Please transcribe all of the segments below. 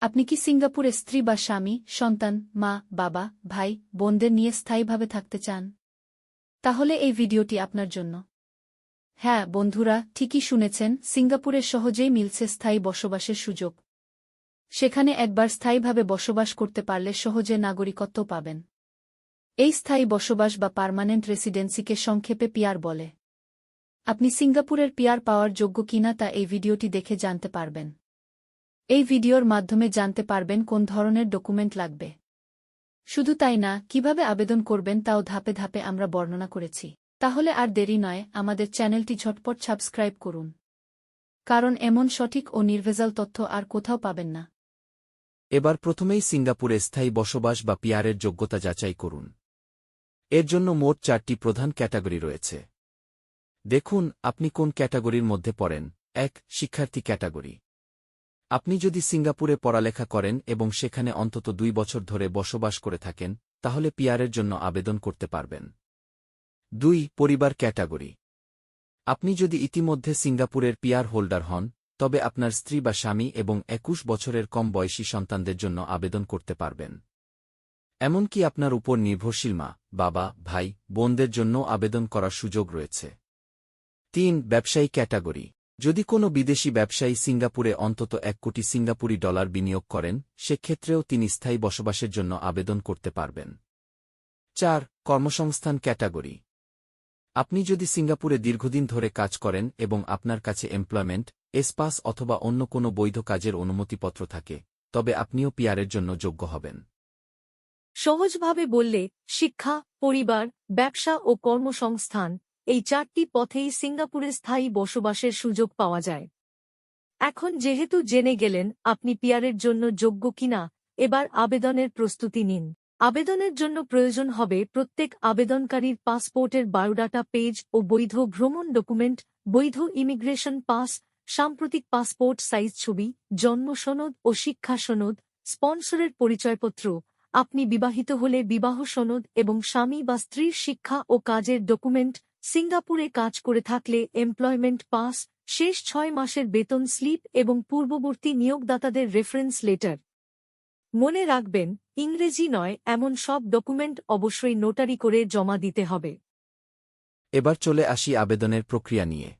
আপনি কি সিঙ্গাপুরে স্ত্রী বা স্বামী, সন্তান, মা, বাবা, ভাই, বোনদের নিয়ে স্থায়ীভাবে থাকতে চান? তাহলে এই ভিডিওটি আপনার জন্য। হ্যাঁ বন্ধুরা, ঠিকই শুনেছেন, সিঙ্গাপুরে সহজেই মিলছে স্থায়ী বসবাসের সুযোগ। সেখানে একবার স্থায়ীভাবে বসবাস করতে পারলে সহজে নাগরিকত্ব পাবেন। এই স্থায়ী বসবাস বা পার্মানেন্ট রেসিডেন্সিকে সংক্ষেপে পিয়ার বলে। আপনি সিঙ্গাপুরের পিয়ার পাওয়ার যোগ্য কিনা তা এই ভিডিওটি দেখে জানতে পারবেন। এই ভিডিওর মাধ্যমে জানতে পারবেন কোন ধরনের ডকুমেন্ট লাগবে। শুধু তাই না, কীভাবে আবেদন করবেন তাও ধাপে ধাপে আমরা বর্ণনা করেছি। তাহলে আর দেরি নয়, আমাদের চ্যানেলটি ঝটপট সাবস্ক্রাইব করুন। কারণ এমন সঠিক ও নির্ভেজাল তথ্য আর কোথাও পাবেন না। এবার প্রথমেই সিঙ্গাপুরে স্থায়ী বসবাস বা পিয়ারের যোগ্যতা যাচাই করুন। এর জন্য মোট চারটি প্রধান ক্যাটাগরি রয়েছে। দেখুন, আপনি কোন ক্যাটাগরির মধ্যে পড়েন? এক, শিক্ষার্থী ক্যাটাগরি। আপনি যদি সিঙ্গাপুরে পড়ালেখা করেন এবং সেখানে অন্তত দুই বছর ধরে বসবাস করে থাকেন, তাহলে পিয়ারের জন্য আবেদন করতে পারবেন। দুই, পরিবার ক্যাটাগরি। আপনি যদি ইতিমধ্যে সিঙ্গাপুরের পিয়ার হোল্ডার হন, তবে আপনার স্ত্রী বা স্বামী এবং একুশ বছরের কম বয়সী সন্তানদের জন্য আবেদন করতে পারবেন। এমনকি আপনার উপর নির্ভরশীল মা, বাবা, ভাই, বোনদের জন্য আবেদন করার সুযোগ রয়েছে। তিন, ব্যবসায়ী ক্যাটাগরি। যদি কোনো বিদেশি ব্যবসায়ী সিঙ্গাপুরে অন্তত এক কোটি সিঙ্গাপুরি ডলার বিনিয়োগ করেন, সেক্ষেত্রেও তিনি স্থায়ী বসবাসের জন্য আবেদন করতে পারবেন। চার, কর্মসংস্থান ক্যাটাগরি। আপনি যদি সিঙ্গাপুরে দীর্ঘদিন ধরে কাজ করেন এবং আপনার কাছে এমপ্লয়মেন্ট, এসপাস অথবা অন্য কোনো বৈধ কাজের অনুমতিপত্র থাকে, তবে আপনিও পিয়ারের জন্য যোগ্য হবেন। সহজভাবে বললে, শিক্ষা, পরিবার, ব্যবসা ও কর্মসংস্থান এই চারটি পথেই সিঙ্গাপুরে স্থায়ী বসবাসের সুযোগ পাওয়া যায়। এখন যেহেতু জেনে গেলেন আপনি পিয়ারের জন্য যোগ্য কিনা, এবার আবেদনের প্রস্তুতি নিন। আবেদনের জন্য প্রয়োজন হবে প্রত্যেক আবেদনকারীর পাসপোর্টের বায়োডাটা পেজ ও বৈধ ভ্রমণ ডকুমেন্ট, বৈধ ইমিগ্রেশন পাস, সাম্প্রতিক পাসপোর্ট সাইজ ছবি, জন্ম সনদ ও শিক্ষা সনদ, স্পন্সরের পরিচয়পত্র, আপনি বিবাহিত হলে বিবাহ সনদ এবং স্বামী বা স্ত্রীর শিক্ষা ও কাজের ডকুমেন্ট সিঙ্গাপুরে কাজ করে থাকলে এমপ্লয়মেন্ট পাস, শেষ ছয় মাসের বেতন স্লিপ এবং পূর্ববর্তী নিয়োগদাতাদের রেফারেন্স লেটার। মনে রাখবেন, ইংরেজি নয়, এমন সব ডকুমেন্ট অবশ্যই নোটারি করে জমা দিতে হবে। এবার চলে আসি আবেদনের প্রক্রিয়া নিয়ে।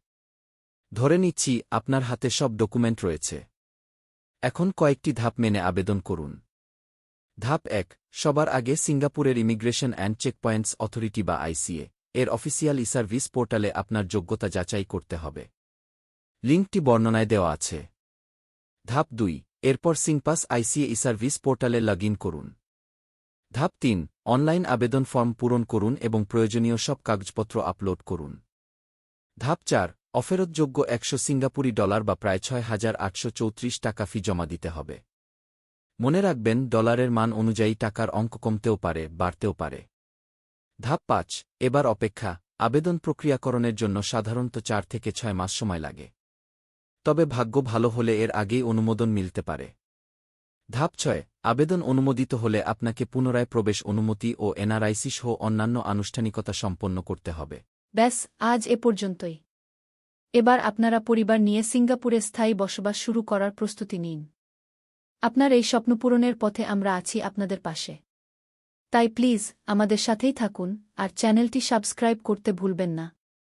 ধরে নিচ্ছি, আপনার হাতে সব ডকুমেন্ট রয়েছে। এখন কয়েকটি ধাপ মেনে আবেদন করুন। ধাপ এক, সবার আগে সিঙ্গাপুরের ইমিগ্রেশন অ্যান্ড চেকপয়েন্টস অথরিটি বা আইসিএ এর অফিসিয়াল ই সার্ভিস পোর্টালে আপনার যোগ্যতা যাচাই করতে হবে। লিঙ্কটি বর্ণনায় দেওয়া আছে। ধাপ দুই, এরপর সিংপাস আইসিএ ই সার্ভিস পোর্টালে লগ করুন। ধাপ তিন, অনলাইন আবেদন ফর্ম পূরণ করুন এবং প্রয়োজনীয় সব কাগজপত্র আপলোড করুন। ধাপ চার, অফেরতযোগ্য একশো সিঙ্গাপুরি ডলার বা প্রায় ছয় হাজার আটশো চৌত্রিশ টাকা ফি জমা দিতে হবে। মনে রাখবেন, ডলারের মান অনুযায়ী টাকার অঙ্ক কমতেও পারে, বাড়তেও পারে। ধাপ পাঁচ, এবার অপেক্ষা, আবেদন প্রক্রিয়াকরণের জন্য সাধারণত চার থেকে ছয় মাস সময় লাগে। তবে ভাগ্য ভালো হলে এর আগেই অনুমোদন মিলতে পারে। ধাপ ছয়, আবেদন অনুমোদিত হলে আপনাকে পুনরায় প্রবেশ অনুমতি ও এনআরআইসি সহ অন্যান্য আনুষ্ঠানিকতা সম্পন্ন করতে হবে। ব্যাস, আজ এ পর্যন্তই। এবার আপনারা পরিবার নিয়ে সিঙ্গাপুরে স্থায়ী বসবাস শুরু করার প্রস্তুতি নিন। আপনার এই স্বপ্নপূরণের পথে আমরা আছি আপনাদের পাশে। তাই প্লিজ আমাদের সাথেই থাকুন আর চ্যানেলটি সাবস্ক্রাইব করতে ভুলবেন না।